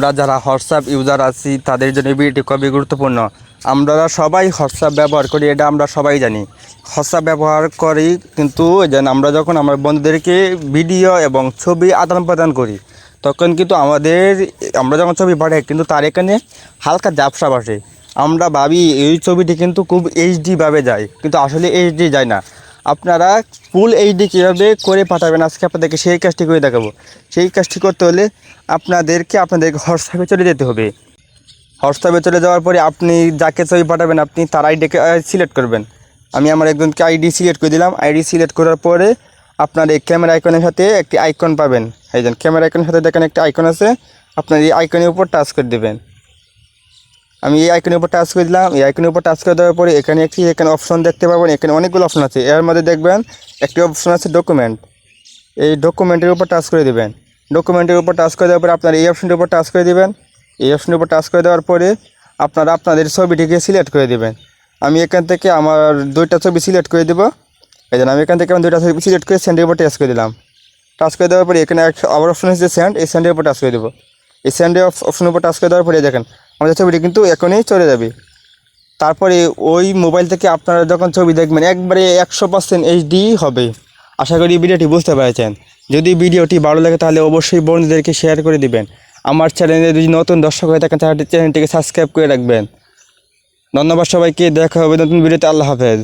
আমরা যারা WhatsApp user আছি, তাদের জন্য ভিডিওটি খুবই গুরুত্বপূর্ণ। আমরা সবাই হোয়াটসঅ্যাপ ব্যবহার করি, এটা আমরা সবাই জানি। হোয়াটসঅ্যাপ ব্যবহার করি কিন্তু যেন আমরা যখন আমার বন্ধুদেরকে ভিডিও এবং ছবি আদান প্রদান করি, তখন কিন্তু আমাদের, আমরা যখন ছবি পাঠাই, কিন্তু তার এখানে হালকা জাপসা বসে আমরা ভাবি এই ছবিটি কিন্তু খুব এইচডিভাবে যায়, কিন্তু আসলে এইচডি যায় না। আপনারা ফুল এইচডি কীভাবে করে পাঠাবেন? আজকে আপনাদেরকে সেই কাজটি করে দেখাবো। সেই কাজটি করতে হলে আপনাদেরকে আপনাদেরকে হোয়াটসঅ্যাপে চলে যেতে হবে। হোয়াটসঅ্যাপে চলে যাওয়ার পরে আপনি যাকে ছবি পাঠাবেন, আপনি তার আইডিকে সিলেক্ট করবেন। আমি আমার একজনকে আইডি সিলেক্ট করে দিলাম। আইডি সিলেক্ট করার পরে আপনার এই ক্যামেরা আইকনের সাথে একটি আইকন পাবেন। এই ক্যামেরা আইকনের সাথে দেখেন একটা আইকন আছে। আপনার এই আইকনের উপর টাচ করে দেবেন। আমি এই আইকনের উপর টাচ করে দিলাম এই আইকনের উপর টাচ করে দেওয়ার পরে এখানে একটি এখানে অপশন দেখতে পাবেন এখানে অনেকগুলো অপশন আছে এর মধ্যে দেখবেন একটি অপশন আছে ডকুমেন্ট এই ডকুমেন্টের উপর টাচ করে দেবেন ডকুমেন্টের উপর টাচ করে দেওয়ার পরে আপনার এই অপশনটির উপর টাচ করে দেবেন এই অপশনের উপর টাচ করে দেওয়ার পরে আপনারা আপনাদের ছবিটিকে সিলেক্ট করে দেবেন আমি এখান থেকে আমার দুইটা ছবি সিলেক্ট করে দেবো এই জন্য আমি এখান থেকে আমি দুইটা ছবি সিলেক্ট করে সেন্ডের উপর টাচ করে দিলাম টাচ করে দেওয়ার পরে এখানে আবার অপশন হচ্ছে সেন্ড এই সেন্ডের উপর টাচ করে দেবো এই সেন্ডের অপশনের উপর টাচ করে দেওয়ার পরে দেখেন আমাদের ছবিটি কিন্তু এখনই চলে যাবে। তারপরে ওই মোবাইল থেকে আপনারা যখন ছবি দেখবেন, একবারে একশো পার্সেন্ট এইচডি হবে। আশা করি ভিডিওটি বুঝতে পেরেছেন। যদি ভিডিওটি ভালো লাগে, তাহলে অবশ্যই বন্ধুদেরকে শেয়ার করে দিবেন। আমার চ্যানেলে যদি নতুন দর্শক হয়ে থাকেন, তাহলে চ্যানেলটিকে সাবস্ক্রাইব করে রাখবেন। ধন্যবাদ সবাইকে, দেখা হবে নতুন ভিডিওতে, আল্লাহ হাফেজ।